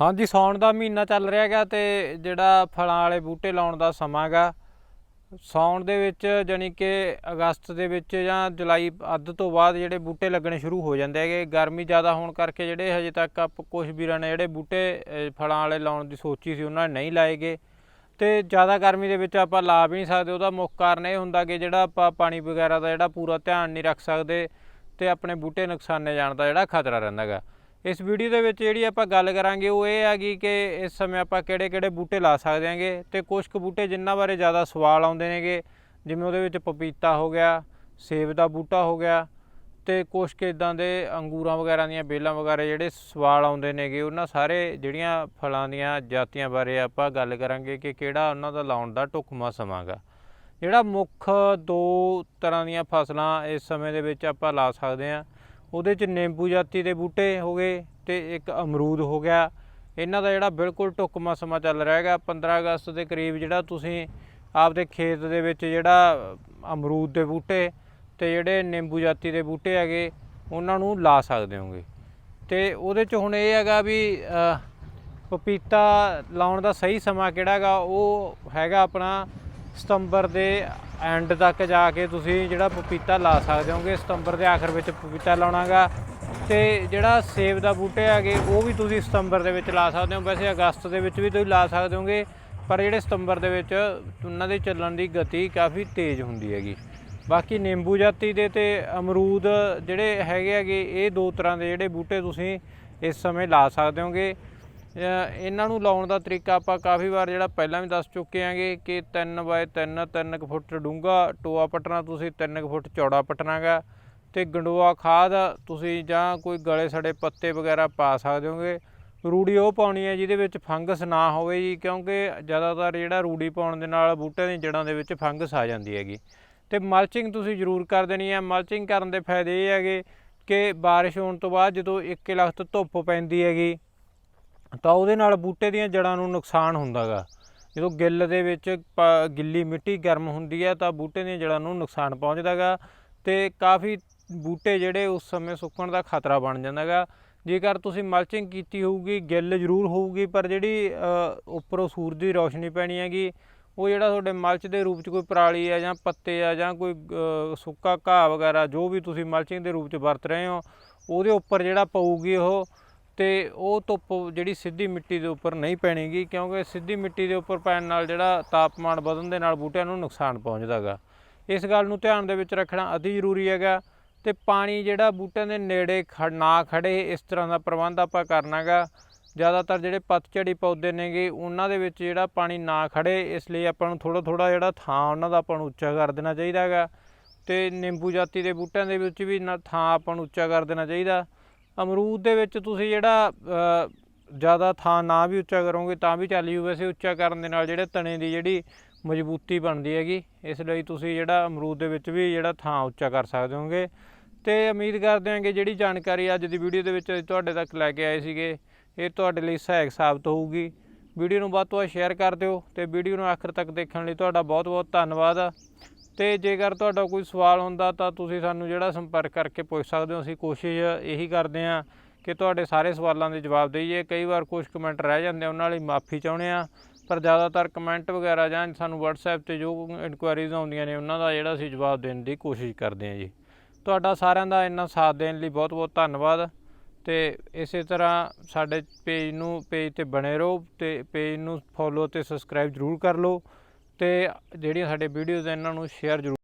ਹਾਂਜੀ, ਸਾਉਣ ਦਾ ਮਹੀਨਾ ਚੱਲ ਰਿਹਾ ਹੈਗਾ ਤੇ ਜਿਹੜਾ ਫਲਾਂ ਵਾਲੇ ਬੂਟੇ ਲਾਉਣ ਦਾ ਸਮਾਂ ਹੈਗਾ। ਸਾਉਣ ਦੇ ਵਿੱਚ ਜਾਣੀ ਕਿ ਅਗਸਤ ਦੇ ਵਿੱਚ ਜਾਂ ਜੁਲਾਈ ਅੱਧ ਤੋਂ ਬਾਅਦ ਜਿਹੜੇ ਬੂਟੇ ਲੱਗਣੇ ਸ਼ੁਰੂ ਹੋ ਜਾਂਦੇ ਹੈਗੇ। ਗਰਮੀ ਜ਼ਿਆਦਾ ਹੋਣ ਕਰਕੇ ਜਿਹੜੇ ਹਜੇ ਤੱਕ ਆਪ ਕੁਝ ਵੀਰਾਂ ਨੇ ਜਿਹੜੇ ਬੂਟੇ ਫਲਾਂ ਵਾਲੇ ਲਾਉਣ ਦੀ ਸੋਚੀ ਸੀ, ਉਹਨਾਂ ਨੇ ਨਹੀਂ ਲਾਏਗੇ ਤੇ ਜ਼ਿਆਦਾ ਗਰਮੀ ਦੇ ਵਿੱਚ ਆਪਾਂ ਲਾ ਵੀ ਨਹੀਂ ਸਕਦੇ। ਉਹਦਾ ਮੁੱਖ ਕਾਰਨ ਇਹ ਹੁੰਦਾ ਕਿ ਜਿਹੜਾ ਆਪਾਂ ਪਾਣੀ ਵਗੈਰਾ ਦਾ ਜਿਹੜਾ ਪੂਰਾ ਧਿਆਨ ਨਹੀਂ ਰੱਖ ਸਕਦੇ ਤੇ ਆਪਣੇ ਬੂਟੇ ਨੁਕਸਾਨੇ ਜਾਣ ਦਾ ਜਿਹੜਾ ਖਤਰਾ ਰਹਿੰਦਾ ਹੈਗਾ। ਇਸ ਵੀਡੀਓ ਦੇ ਵਿੱਚ ਜਿਹੜੀ ਆਪਾਂ ਗੱਲ ਕਰਾਂਗੇ ਉਹ ਇਹ ਹੈਗੀ ਕਿ ਇਸ ਸਮੇਂ ਆਪਾਂ ਕਿਹੜੇ-ਕਿਹੜੇ ਬੂਟੇ ਲਾ ਸਕਦੇ ਹਾਂਗੇ ਤੇ ਕੁਝ ਕੁ ਬੂਟੇ ਜਿਨ੍ਹਾਂ ਬਾਰੇ ਜ਼ਿਆਦਾ ਸਵਾਲ ਆਉਂਦੇ ਨੇਗੇ, ਜਿਵੇਂ ਉਹਦੇ ਵਿੱਚ ਪਪੀਤਾ ਹੋ ਗਿਆ, ਸੇਬ ਦਾ ਬੂਟਾ ਹੋ ਗਿਆ ਤੇ ਕੁਝ ਕੁ ਇਦਾਂ ਦੇ ਅੰਗੂਰਾਂ ਵਗੈਰਾ ਦੀਆਂ ਬੇਲਾਂ ਵਗੈਰਾ ਜਿਹੜੇ ਸਵਾਲ ਆਉਂਦੇ ਨੇਗੇ, ਉਹਨਾਂ ਸਾਰੇ ਜਿਹੜੀਆਂ ਫਲਾਂ ਦੀਆਂ ਜਾਤੀਆਂ ਬਾਰੇ ਆਪਾਂ ਗੱਲ ਕਰਾਂਗੇ ਕਿ ਕਿਹੜਾ ਉਹਨਾਂ ਦਾ ਲਾਉਣ ਦਾ ਢੁਕਮਾ ਸਮਾਂਗਾ ਜਿਹੜਾ ਮੁੱਖ ਦੋ ਤਰ੍ਹਾਂ ਦੀਆਂ ਫਸਲਾਂ ਇਸ ਸਮੇਂ ਦੇ ਵਿੱਚ ਆਪਾਂ ਲਾ ਸਕਦੇ ਹਾਂ ਉਹਦੇ ਚ ਨਿੰਬੂ ਜਾਤੀ ਦੇ ਬੂਟੇ ਹੋ ਗਏ ਤੇ ਇੱਕ ਅਮਰੂਦ ਹੋ ਗਿਆ। ਇਹਨਾਂ ਦਾ ਜਿਹੜਾ ਬਿਲਕੁਲ ਢੁਕਮਾ ਸਮਾਂ ਚੱਲ ਰਿਹਾ ਹੈਗਾ। 15 ਅਗਸਤ ਦੇ ਕਰੀਬ ਜਿਹੜਾ ਤੁਸੀਂ ਆਪਦੇ ਖੇਤ ਦੇ ਵਿੱਚ ਜਿਹੜਾ ਅਮਰੂਦ ਦੇ ਬੂਟੇ ਤੇ ਜਿਹੜੇ ਨਿੰਬੂ ਜਾਤੀ ਦੇ ਬੂਟੇ ਹੈਗੇ, ਉਹਨਾਂ ਨੂੰ ਲਾ ਸਕਦੇ ਹੋਗੇ। ਤੇ ਉਹਦੇ ਚ ਹੁਣ ਇਹ ਹੈਗਾ ਵੀ ਪਪੀਤਾ ਲਾਉਣ ਦਾ ਸਹੀ ਸਮਾਂ ਕਿਹੜਾ ਹੈਗਾ? ਉਹ ਹੈਗਾ ਆਪਣਾ ਸਤੰਬਰ ਦੇ ਐਂਡ ਤੱਕ ਜਾ ਕੇ ਤੁਸੀਂ ਜਿਹੜਾ ਪਪੀਤਾ ਲਾ ਸਕਦੇ ਹੋਗੇ, ਸਤੰਬਰ ਦੇ ਆਖਰ ਵਿੱਚ ਪਪੀਤਾ ਲਾਉਣਾਗਾ। ਤੇ ਜਿਹੜਾ ਸੇਬ ਦਾ ਬੂਟੇ ਹੈਗੇ, ਉਹ ਵੀ ਤੁਸੀਂ ਸਤੰਬਰ ਦੇ ਵਿੱਚ ਲਾ ਸਕਦੇ ਹੋ। ਵੈਸੇ ਅਗਸਤ ਦੇ ਵਿੱਚ ਵੀ ਤੁਸੀਂ ਲਾ ਸਕਦੇ ਹੋਗੇ, ਪਰ ਜਿਹੜੇ ਸਤੰਬਰ ਦੇ ਵਿੱਚ ਉਹਨਾਂ ਦੇ ਚੱਲਣ ਦੀ ਗਤੀ ਕਾਫੀ ਤੇਜ਼ ਹੁੰਦੀ ਹੈਗੀ। ਬਾਕੀ ਨਿੰਬੂ ਜਾਤੀ ਦੇ ਤੇ ਅਮਰੂਦ ਜਿਹੜੇ ਹੈਗੇ ਹੈਗੇ, ਇਹ ਦੋ ਤਰ੍ਹਾਂ ਦੇ ਜਿਹੜੇ ਬੂਟੇ ਤੁਸੀਂ ਇਸ ਸਮੇਂ ਲਾ ਸਕਦੇ ਹੋਗੇ। ਇਹਨਾਂ ਨੂੰ ਲਾਉਣ ਦਾ ਤਰੀਕਾ ਆਪਾਂ ਕਾਫੀ ਵਾਰ ਜਿਹੜਾ ਪਹਿਲਾਂ ਵੀ ਦੱਸ ਚੁੱਕੇ ਆਂਗੇ ਕਿ 3 ਬਾਏ 3 3 ਕੁ ਫੁੱਟ ਡੂੰਘਾ, ਟੋਆ ਪਟਣਾ ਤੁਸੀਂ 3 ਕੁ ਫੁੱਟ ਚੌੜਾ ਪਟਣਾਗਾ ਤੇ ਗੰਡੋਆ ਖਾਦ ਤੁਸੀਂ ਜਾਂ ਕੋਈ ਗਲੇ ਸੜੇ ਪੱਤੇ ਵਗੈਰਾ ਪਾ ਸਕਦੇ ਹੋਗੇ। ਰੂੜੀ ਉਹ ਪਾਉਣੀ ਹੈ ਜਿਹਦੇ ਵਿੱਚ ਫੰਗਸ ਨਾ ਹੋਵੇ ਜੀ, ਕਿਉਂਕਿ ਜ਼ਿਆਦਾਤਰ ਜਿਹੜਾ ਰੂੜੀ ਪਾਉਣ ਦੇ ਨਾਲ ਬੂਟਿਆਂ ਦੀਆਂ ਜੜ੍ਹਾਂ ਦੇ ਵਿੱਚ ਫੰਗਸ ਆ ਜਾਂਦੀ ਹੈਗੀ। ਤੇ ਮਲਚਿੰਗ ਤੁਸੀਂ ਜ਼ਰੂਰ ਕਰ ਦੇਣੀ ਹੈ। ਮਲਚਿੰਗ ਕਰਨ ਦੇ ਫਾਇਦੇ ਇਹ ਹੈਗੇ ਕਿ ਬਾਰਿਸ਼ ਹੋਣ ਤੋਂ ਬਾਅਦ ਜਦੋਂ ਇੱਕ ਲਖਤ ਧੁੱਪ ਪੈਂਦੀ ਹੈਗੀ ਤਾਂ ਉਹਦੇ ਨਾਲ ਬੂਟੇ ਦੀਆਂ ਜੜ੍ਹਾਂ ਨੂੰ ਨੁਕਸਾਨ ਹੁੰਦਾਗਾ। ਜਦੋਂ ਗਿੱਲ ਦੇ ਵਿੱਚ ਪ- ਗਿੱਲੀ ਮਿੱਟੀ ਗਰਮ ਹੁੰਦੀ ਹੈ ਤਾਂ ਬੂਟੇ ਦੀਆਂ ਜੜ੍ਹਾਂ ਨੂੰ ਨੁਕਸਾਨ ਪਹੁੰਚਦਾਗਾ ਤੇ ਕਾਫੀ ਬੂਟੇ ਜਿਹੜੇ ਉਸ ਸਮੇਂ ਸੁੱਕਣ ਦਾ ਖਤਰਾ ਬਣ ਜਾਂਦਾਗਾ। ਜੇਕਰ ਤੁਸੀਂ ਮਲਚਿੰਗ ਕੀਤੀ ਹੋਊਗੀ, ਗਿੱਲ ਜ਼ਰੂਰ ਹੋਊਗੀ, ਪਰ ਜਿਹੜੀ ਉੱਪਰੋਂ ਸੂਰਜ ਦੀ ਰੌਸ਼ਨੀ ਪੈਣੀ ਹੈਗੀ, ਉਹ ਜਿਹੜਾ ਤੁਹਾਡੇ ਮਲਚ ਦੇ ਰੂਪ ਚ ਕੋਈ ਪਰਾਲੀ ਆ ਜਾਂ ਪੱਤੇ ਆ ਜਾਂ ਕੋਈ ਸੁੱਕਾ ਘਾਹ ਵਗੈਰਾ, ਜੋ ਵੀ ਤੁਸੀਂ ਮਲਚਿੰਗ ਦੇ ਰੂਪ ਚ ਵਰਤ ਰਹੇ ਹੋ, ਉਹਦੇ ਉੱਪਰ ਜਿਹੜਾ ਪਊਗੀ ਉਹ ਤੇ ਉਹ ਧੁੱਪ ਜਿਹੜੀ ਸਿੱਧੀ ਮਿੱਟੀ ਦੇ ਉੱਪਰ ਨਹੀਂ ਪੈਣੀਗੀ, ਕਿਉਂਕਿ ਸਿੱਧੀ ਮਿੱਟੀ ਦੇ ਉੱਪਰ ਪੈਣ ਨਾਲ ਜਿਹੜਾ ਤਾਪਮਾਨ ਵਧਣ ਦੇ ਨਾਲ ਬੂਟਿਆਂ ਨੂੰ ਨੁਕਸਾਨ ਪਹੁੰਚਦਾਗਾ ਇਸ ਗੱਲ ਨੂੰ ਧਿਆਨ ਦੇ ਵਿੱਚ ਰੱਖਣਾ ਅਤੀ ਜ਼ਰੂਰੀ ਹੈਗਾ ਤੇ ਪਾਣੀ ਜਿਹੜਾ ਬੂਟਿਆਂ ਦੇ ਨੇੜੇ ਖੜ ਨਾ ਖੜੇ ਇਸ ਤਰ੍ਹਾਂ ਦਾ ਪ੍ਰਬੰਧ ਆਪਾਂ ਕਰਨਾਗਾ ਜ਼ਿਆਦਾਤਰ ਜਿਹੜੇ ਪਤਝੜੀ ਪੌਦੇ ਨੇਗੇ, ਉਹਨਾਂ ਦੇ ਵਿੱਚ ਜਿਹੜਾ ਪਾਣੀ ਨਾ ਖੜੇ ਇਸ ਲਈ ਆਪਾਂ ਨੂੰ ਥੋੜਾ ਥੋੜਾ ਜਿਹੜਾ ਥਾਂ ਉਹਨਾਂ ਦਾ ਆਪਾਂ ਨੂੰ ਉੱਚਾ ਕਰ ਦੇਣਾ ਚਾਹੀਦਾ ਹੈਗਾ ਤੇ ਨਿੰਬੂ ਜਾਤੀ ਦੇ ਬੂਟਿਆਂ ਦੇ ਵਿੱਚ ਵੀ ਥਾਂ ਆਪਾਂ ਨੂੰ ਉੱਚਾ ਕਰ ਦੇਣਾ ਚਾਹੀਦਾ। ਅਮਰੂਦ ਦੇ ਵਿੱਚ ਤੁਸੀਂ ਜਿਹੜਾ ਜ਼ਿਆਦਾ ਥਾਂ ਨਾ ਵੀ ਉੱਚਾ ਕਰੋਗੇ, ਤਾਂ ਵੀ ਚੱਲ ਜੂ। ਵੈਸੇ ਉੱਚਾ ਕਰਨ ਦੇ ਨਾਲ ਜਿਹੜੇ ਤਣੇ ਦੀ ਜਿਹੜੀ ਮਜ਼ਬੂਤੀ ਬਣਦੀ ਹੈਗੀ, ਇਸ ਲਈ ਤੁਸੀਂ ਜਿਹੜਾ ਅਮਰੂਦ ਦੇ ਵਿੱਚ ਵੀ ਜਿਹੜਾ ਥਾਂ ਉੱਚਾ ਕਰ ਸਕਦੇ ਹੋਗੇ। ਤੇ ਉਮੀਦ ਕਰਦੇ ਹਾਂ ਕਿ ਜਿਹੜੀ ਜਾਣਕਾਰੀ ਅੱਜ ਦੀ ਵੀਡੀਓ ਦੇ ਵਿੱਚ ਅਸੀਂ ਤੁਹਾਡੇ ਤੱਕ ਲੈ ਕੇ ਆਏ ਸੀਗੇ, ਇਹ ਤੁਹਾਡੇ ਲਈ ਸਹਾਇਕ ਸਾਬਤ ਹੋਊਗੀ। ਵੀਡੀਓ ਨੂੰ ਵੱਧ ਤੋਂ ਵੱਧ ਸ਼ੇਅਰ ਕਰ ਦਿਓ ਤੇ ਵੀਡੀਓ ਨੂੰ ਆਖਰ ਤੱਕ ਦੇਖਣ ਲਈ ਤੁਹਾਡਾ ਬਹੁਤ ਬਹੁਤ ਧੰਨਵਾਦ। ਤੇ ਜੇਕਰ ਤੁਹਾਡਾ ਕੋਈ ਸਵਾਲ ਹੁੰਦਾ ਤਾਂ ਤੁਸੀਂ ਸਾਨੂੰ ਜਿਹੜਾ ਸੰਪਰਕ ਕਰਕੇ ਪੁੱਛ ਸਕਦੇ ਹੋ। ਅਸੀਂ ਕੋਸ਼ਿਸ਼ ਇਹੀ ਕਰਦੇ ਹਾਂ ਕਿ ਤੁਹਾਡੇ ਸਾਰੇ ਸਵਾਲਾਂ ਦੇ ਜਵਾਬ ਦਈਏ। ਕਈ ਵਾਰ ਕੁਝ ਕਮੈਂਟ ਰਹਿ ਜਾਂਦੇ ਆ, ਉਹਨਾਂ ਲਈ ਮਾਫੀ ਚਾਹੁੰਦੇ ਆ ਪਰ ਜ਼ਿਆਦਾਤਰ ਕਮੈਂਟ ਵਗੈਰਾ ਜਾਂ ਸਾਨੂੰ WhatsApp ਤੇ ਜੋ ਇਨਕੁਆਇਰੀਜ਼ ਆਉਂਦੀਆਂ ਨੇ ਉਹਨਾਂ ਦਾ ਜਿਹੜਾ ਅਸੀਂ ਜਵਾਬ ਦੇਣ ਦੀ ਕੋਸ਼ਿਸ਼ ਕਰਦੇ ਹਾਂ ਜੀ। ਤੁਹਾਡਾ ਸਾਰਿਆਂ ਦਾ ਇੰਨਾ ਸਾਥ ਦੇਣ ਲਈ ਬਹੁਤ ਬਹੁਤ ਧੰਨਵਾਦ। ਤੇ ਇਸੇ ਤਰ੍ਹਾਂ ਸਾਡੇ ਪੇਜ ਨੂੰ ਪੇਜ ਤੇ ਬਣੇ ਰਹੋ ਤੇ ਪੇਜ ਨੂੰ ਫੋਲੋ ਤੇ ਸਬਸਕ੍ਰਾਈਬ ਜ਼ਰੂਰ ਕਰ ਲਓ। ਤੇ ਜਿਹੜੀਆਂ ਸਾਡੇ ਵੀਡੀਓਜ਼ ਇਹਨਾਂ ਨੂੰ ਸ਼ੇਅਰ ਜ਼ਰੂਰ